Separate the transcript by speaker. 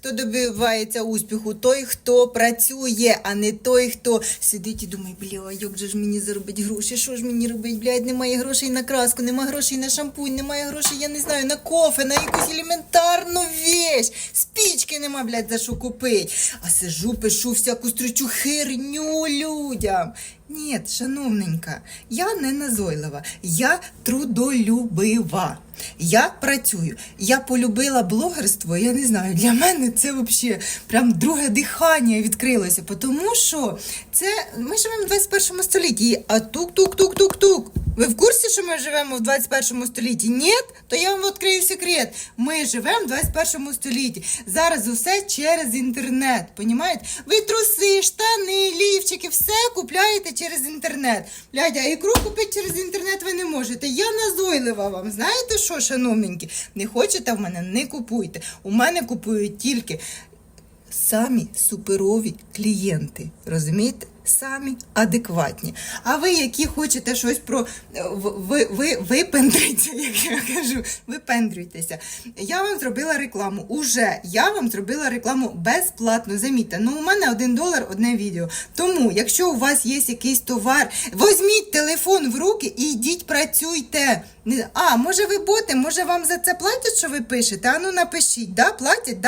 Speaker 1: хто добивається успіху, той, хто працює, а не той, хто сидить і думає, бля, як же ж мені заробити гроші? Що ж мені робити? Блядь, немає грошей на краску, немає грошей на шампунь, немає грошей, я не знаю, на кофе, на якусь елементарну вещь. Спічки нема, блядь, за що купити. А сижу, пишу всяку строчу херню людям. Ні, шановненька, я не назойлива, я трудолюбива. Я працюю. Я полюбила блогерство. Я не знаю, для мене це взагалі прям друге дихання відкрилося. Тому що це ми живемо в 21 столітті, а тук-тук-тук-тук-тук. Ви в курсі, що ми живемо в 21 столітті? Ні? То я вам відкрию секрет. Ми живемо в 21 столітті. Зараз усе через інтернет. Понімаєте? Ви труси, штани, лівчики, все купляєте через інтернет. Блядь, а ікру купити через інтернет ви не можете. Я назойлива вам. Знаєте що, шановненькі? Не хочете в мене, не купуйте. У мене купують тільки самі суперові клієнти. Розумієте? Самі адекватні. А ви, які хочете щось про ви, ви, випендриться, як я кажу, випендрюйтеся. Я вам зробила рекламу. Уже я вам зробила рекламу безплатно. Замітьте, ну у мене один долар одне відео. Тому, якщо у вас є якийсь товар, візьміть телефон в руки і йдіть працюйте. А, може ви боти, може вам за це платять, що ви пишете? А ну напишіть, да, платять? Да?